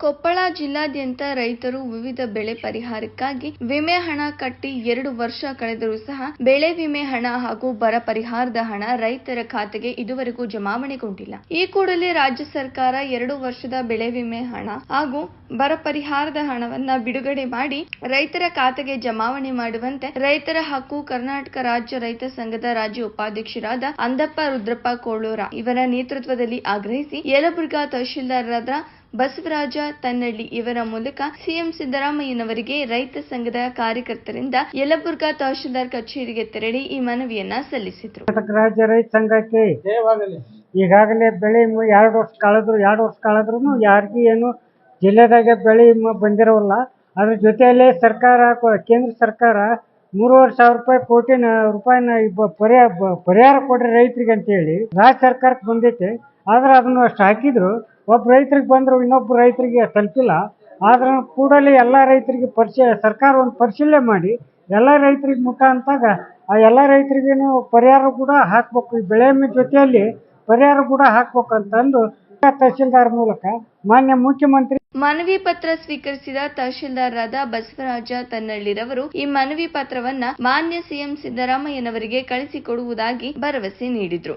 ಕೊಪ್ಪಳ ಜಿಲ್ಲಾದ್ಯಂತ ರೈತರು ವಿವಿಧ ಬೆಳೆ ಪರಿಹಾರಕ್ಕಾಗಿ ವಿಮೆ ಹಣ ಕಟ್ಟಿ ಎರಡು ವರ್ಷ ಕಳೆದರೂ ಸಹ ಬೆಳೆ ವಿಮೆ ಹಣ ಹಾಗೂ ಬರ ಪರಿಹಾರದ ಹಣ ರೈತರ ಖಾತೆಗೆ ಇದುವರೆಗೂ ಜಮಾವಣೆಗೊಂಡಿಲ್ಲ. ಈ ಕೂಡಲೇ ರಾಜ್ಯ ಸರ್ಕಾರ ಎರಡು ವರ್ಷದ ಬೆಳೆ ವಿಮೆ ಹಣ ಹಾಗೂ ಬರ ಪರಿಹಾರದ ಹಣವನ್ನ ಬಿಡುಗಡೆ ಮಾಡಿ ರೈತರ ಖಾತೆಗೆ ಜಮಾವಣೆ ಮಾಡುವಂತೆ ರೈತರ ಹಕ್ಕು ಕರ್ನಾಟಕ ರಾಜ್ಯ ರೈತ ಸಂಘದ ರಾಜ್ಯ ಉಪಾಧ್ಯಕ್ಷರಾದ ಅಂದಪ್ಪ ರುದ್ರಪ್ಪ ಕೋಳೂರ ಇವರ ನೇತೃತ್ವದಲ್ಲಿ ಆಗ್ರಹಿಸಿ ಯಲಬುರ್ಗಾ ತಹಶೀಲ್ದಾರರಾದ ಬಸವರಾಜ ತನ್ನಳ್ಳಿ ಇವರ ಮೂಲಕ ಸಿಎಂ ಸಿದ್ದರಾಮಯ್ಯನವರಿಗೆ ರೈತ ಸಂಘದ ಕಾರ್ಯಕರ್ತರಿಂದ ಯಲಬುರ್ಗಾ ತಹಶೀಲ್ದಾರ್ ಕಚೇರಿಗೆ ತೆರಳಿ ಈ ಮನವಿಯನ್ನ ಸಲ್ಲಿಸಿದರು. ರಾಜ್ಯ ರೈತ ಸಂಘಕ್ಕೆ ಈಗಾಗಲೇ ಬೆಳೆ ವಿಮೆ ಎರಡು ವರ್ಷ ಕಳೆದ್ರು ಎರಡು ವರ್ಷ ಕಳೆದ್ರು ಯಾರಿಗೂ ಏನು ಜಿಲ್ಲೆದಾಗ ಬೆಳೆ ವಿಮೆ ಬಂದಿರೋಲ್ಲ. ಅದ್ರ ಜೊತೆಯಲ್ಲೇ ಸರ್ಕಾರ ಕೊ- ಕೇಂದ್ರ ಸರ್ಕಾರ ಮೂರುವರೆ ಸಾವಿರ ರೂಪಾಯಿ ಕೋಟಿ ರೂಪಾಯಿನ ಇಬ್ಬ- ಪರಿಹಾರ ಬ- ಪರಿಹಾರ ಕೊಡ್ರಿ ರೈತರಿಗೆ ಅಂತೇಳಿ ರಾಜ್ಯ ಸರ್ಕಾರಕ್ಕೆ ಬಂದೈತೆ ಆದ್ರೆ ಅದನ್ನು ಅಷ್ಟು ಹಾಕಿದ್ರು. ಒಬ್ಬ ರೈತರಿಗೆ ಬಂದ್ರು ಇನ್ನೊಬ್ಬ ರೈತರಿಗೆ ತಲುಪಿಲ್ಲ. ಆದ್ರೆ ಕೂಡಲೇ ಎಲ್ಲ ರೈತರಿಗೆ ಪರಿಶೀಲ ಸರ್ಕಾರ ಒಂದು ಪರಿಶೀಲನೆ ಮಾಡಿ ಎಲ್ಲ ರೈತರಿಗೆ ಮುಖ ಅಂತಾಗ ಆ ಎಲ್ಲ ರೈತರಿಗೇನು ಪರಿಹಾರ ಕೂಡ ಹಾಕ್ಬೇಕು. ಈ ಬೆಳೆ ಜೊತೆಯಲ್ಲಿ ಪರಿಹಾರ ಕೂಡ ಹಾಕ್ಬೇಕು ಅಂತಂದು ತಹಸೀಲ್ದಾರ್ ಮೂಲಕ ಮಾನ್ಯ ಮುಖ್ಯಮಂತ್ರಿ ಮನವಿ ಪತ್ರ ಸ್ವೀಕರಿಸಿದ ತಹಶೀಲ್ದಾರರಾದ ಬಸವರಾಜ ತನ್ನಳ್ಳಿರವರು ಈ ಮನವಿ ಪತ್ರವನ್ನ ಮಾನ್ಯ ಸಿಎಂ ಸಿದ್ದರಾಮಯ್ಯನವರಿಗೆ ಕಳಿಸಿಕೊಡುವುದಾಗಿ ಭರವಸೆ ನೀಡಿದ್ರು.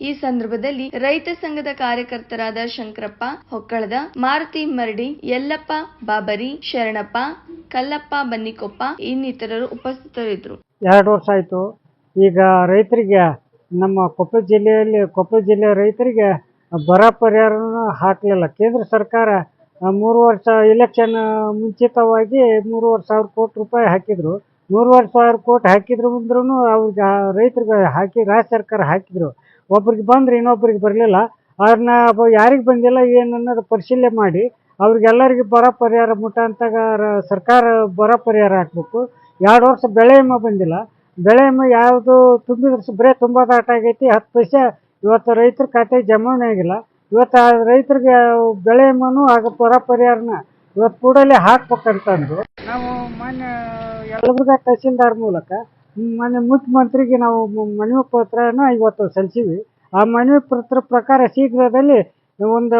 ಈ ಸಂದರ್ಭದಲ್ಲಿ ರೈತ ಸಂಘದ ಕಾರ್ಯಕರ್ತರಾದ ಶಂಕರಪ್ಪ, ಹೊಕ್ಕಳದ, ಮಾರುತಿ ಮರಡಿ, ಯಲ್ಲಪ್ಪ, ಬಾಬರಿ, ಶರಣಪ್ಪ, ಕಲ್ಲಪ್ಪ, ಬನ್ನಿಕೊಪ್ಪ ಇನ್ನಿತರರು ಉಪಸ್ಥಿತರಿದ್ದರು. ಎರಡು ವರ್ಷ ಆಯ್ತು. ಈಗ ರೈತರಿಗೆ ನಮ್ಮ ಕೊಪ್ಪಳ ಜಿಲ್ಲೆಯಲ್ಲಿ ಕೊಪ್ಪಳ ಜಿಲ್ಲೆಯ ರೈತರಿಗೆ ಬರ ಪರಿಹಾರನ ಹಾಕಲಿಲ್ಲ. ಕೇಂದ್ರ ಸರ್ಕಾರ ಮೂರು ವರ್ಷ ಇಲೆಕ್ಷನ್ ಮುಂಚಿತವಾಗಿ ಮೂರುವರೆ ಸಾವಿರ ಕೋಟಿ ರೂಪಾಯಿ ಹಾಕಿದ್ರು. ಮೂರುವರೆ ಸಾವಿರ ಕೋಟಿ ಹಾಕಿದ್ರು ಅಂದ್ರೂ ಅವ್ರಿಗೆ ರೈತರಿಗೆ ಹಾಕಿ, ರಾಜ್ಯ ಸರ್ಕಾರ ಹಾಕಿದ್ರು. ಒಬ್ರಿಗೆ ಬಂದ್ರೆ ಇನ್ನೊಬ್ರಿಗೆ ಬರಲಿಲ್ಲ. ಅದನ್ನ ಯಾರಿಗೆ ಬಂದಿಲ್ಲ, ಏನು ಅನ್ನೋದು ಪರಿಶೀಲನೆ ಮಾಡಿ, ಅವ್ರಿಗೆಲ್ಲರಿಗೆ ಬರ ಪರಿಹಾರ ಮುಟ್ಟ ಅಂತಾಗ ರ- ಸರ್ಕಾರ ಬರ ಪರಿಹಾರ ಹಾಕ್ಬೇಕು. ಎರಡು ವರ್ಷ ಬೆಳೆ ಬಂದಿಲ್ಲ. ಬೆಳೆ ಯಾವುದು ತುಂಬಿದ್ರೆ ಬರೇ ಆಗೈತಿ. ಹತ್ತು ಪೈಸೆ ಇವತ್ತು ರೈತರ ಖಾತೆ ಜಮಾವಣೆ ಆಗಿಲ್ಲ. ಇವತ್ತು ಆ ರೈತರಿಗೆ ಬೆಳೆ ಮನು ಆಗ ಪರ ಪರಿಹಾರನ ಇವತ್ತು ಕೂಡಲೇ ಹಾಕ್ಬೇಕಂತಂದು ನಾವು ಮಾನ್ಯ ಯಲಬುರ್ಗ ತಹಸೀಲ್ದಾರ್ ಮೂಲಕ ಮೊನ್ನೆ ಮುಖ್ಯಮಂತ್ರಿಗೆ ನಾವು ಮನವಿ ಪತ್ರನ ಇವತ್ತು ಸಲ್ಲಿಸಿವಿ ಆ ಮನವಿ ಪತ್ರ ಪ್ರಕಾರ ಶೀಘ್ರದಲ್ಲಿ ಒಂದು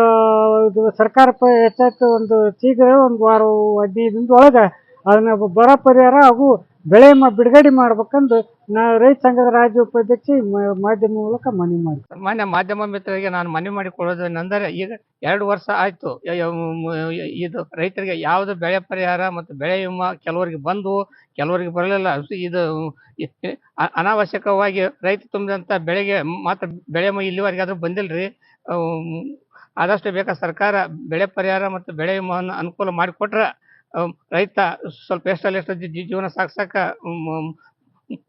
ಇದು ಸರ್ಕಾರ ಹೆಚ್ಚಾಯ್ತು ಒಂದು ಶೀಘ್ರ ಒಂದು ವಾರ, ಹದಿನೈದು ದಿನದೊಳಗೆ ಅದನ್ನ ಬರ ಪರಿಹಾರ ಹಾಗೂ ಬೆಳೆ ಮ ಬಿಡುಗಡೆ ಮಾಡ್ಬೇಕಂದು ನಾವು ರೈತ ಸಂಘದ ರಾಜ್ಯ ಉಪಾಧ್ಯಕ್ಷ ಮಾಧ್ಯಮ ಮೂಲಕ ಮನವಿ ಮಾಡಿ ಮಾನ್ಯ ಮಾಧ್ಯಮ ಮಿತ್ರರಿಗೆ ನಾನು ಮನವಿ ಮಾಡಿಕೊಳ್ಳೋದೇನೆಂದರೆ ಈಗ ಎರಡು ವರ್ಷ ಆಯಿತು ಇದು ರೈತರಿಗೆ ಯಾವುದು ಬೆಳೆ ಪರಿಹಾರ ಮತ್ತು ಬೆಳೆ ವಿಮಾ ಕೆಲವರಿಗೆ ಬಂದು, ಕೆಲವರಿಗೆ ಬರಲಿಲ್ಲ. ಇದು ಅನಾವಶ್ಯಕವಾಗಿ ರೈತ ತುಂಬಿದಂಥ ಬೆಳೆಗೆ ಮಾತ್ರ ಬೆಳೆ ಇಲ್ಲಿವರೆಗೆ ಆದರೂ ಬಂದಿಲ್ಲ ರೀ ಆದಷ್ಟು ಬೇಕಾ ಸರ್ಕಾರ ಬೆಳೆ ಪರಿಹಾರ ಮತ್ತು ಬೆಳೆ ವಿಮಾವನ್ನು ಅನುಕೂಲ ಮಾಡಿಕೊಟ್ರೆ ರೈತ ಸ್ವಲ್ಪ ಎಷ್ಟಲ್ಲಿ ಎಷ್ಟು ಜೀವನ ಸಾಗ್ಸಕ್ಕ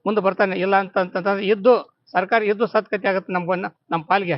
ಮುಂದೆ ಬರ್ತಾನೆ, ಇಲ್ಲ ಅಂತಂತಂದ್ರೆ ಇದ್ದು ಸರ್ಕಾರ ಇದ್ದು ಸತ್ಕತೆ ಆಗುತ್ತೆ ನಮ್ಮ ನಮ್ಮ ಪಾಲಿಗೆ.